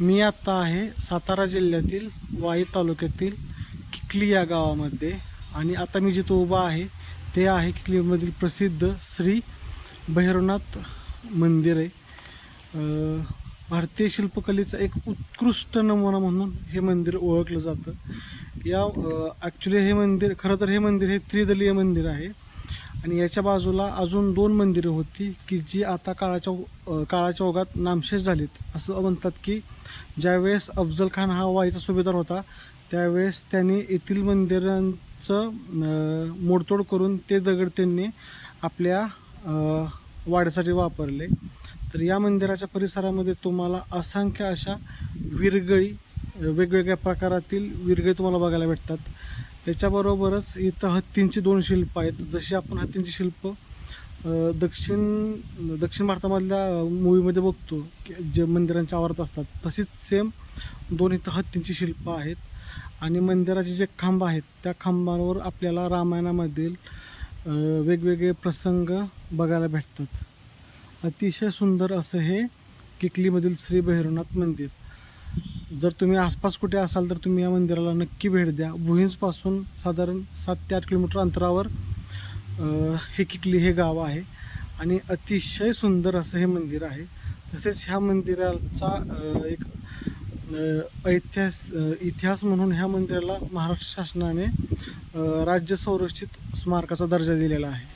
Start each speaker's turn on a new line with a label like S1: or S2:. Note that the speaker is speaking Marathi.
S1: मी आत्ता आहे सातारा जिल्ह्यातील वाई तालुक्यातील किकली या गावामध्ये आणि आता मी जिथं उभा आहे ते आहे किकलीमधील प्रसिद्ध श्री भैरवनाथ मंदिर आहे. भारतीय शिल्पकलेचा एक उत्कृष्ट नमुना म्हणून हे मंदिर ओळखलं जातं. या ॲक्च्युली हे मंदिर खरं तर हे मंदिर हे त्रिदलीय मंदिर आहे. आणि याच्या बाजूला अजून दोन मंदिरं होती की जी आता काळाच्या काळाच्या ओघात नामशेष झालीत. असं म्हणतात की ज्यावेळेस अफजल खान हा वाईचा सुभेदार होता त्यावेळेस त्यांनी येथील मंदिरांचं मोडतोड करून ते दगड त्यांनी आपल्या वाढीसाठी वाड्यासाठी वापरले. तर या मंदिराच्या परिसरामध्ये तुम्हाला असंख्य अशा विरगळी वेगवेगळ्या प्रकारातील विरगळी तुम्हाला बघायला भेटतात. त्याच्याबरोबरच इथं हत्तींची दोन शिल्प आहेत. जशी आपण हत्तींची शिल्प दक्षिण दक्षिण भारतामधल्या मूवीमध्ये बघतो की जे मंदिरांच्या आवारात असतात तशीच सेम दोन इथं हत्तींची शिल्प आहेत. आणि मंदिराचे जे खांब आहेत त्या खांबावर आपल्याला रामायणामधील वेगवेगळे प्रसंग बघायला भेटतात. अतिशय सुंदर असं हे किकलीमधील श्री भैरवनाथ मंदिर. जर तुम्ही आसपास कुठे असाल तर तुम्ही या मंदिराला नक्की भेट द्या. भुईंजपासून साधारण सात ते आठ किलोमीटर अंतरावर हे किकली हे गाव आहे आणि अतिशय सुंदर असं हे मंदिर आहे. तसेच ह्या मंदिराचा एक ऐतिहास इतिहास म्हणून ह्या मंदिराला महाराष्ट्र शासनाने राज्य संरक्षित स्मारकाचा दर्जा दिलेला आहे.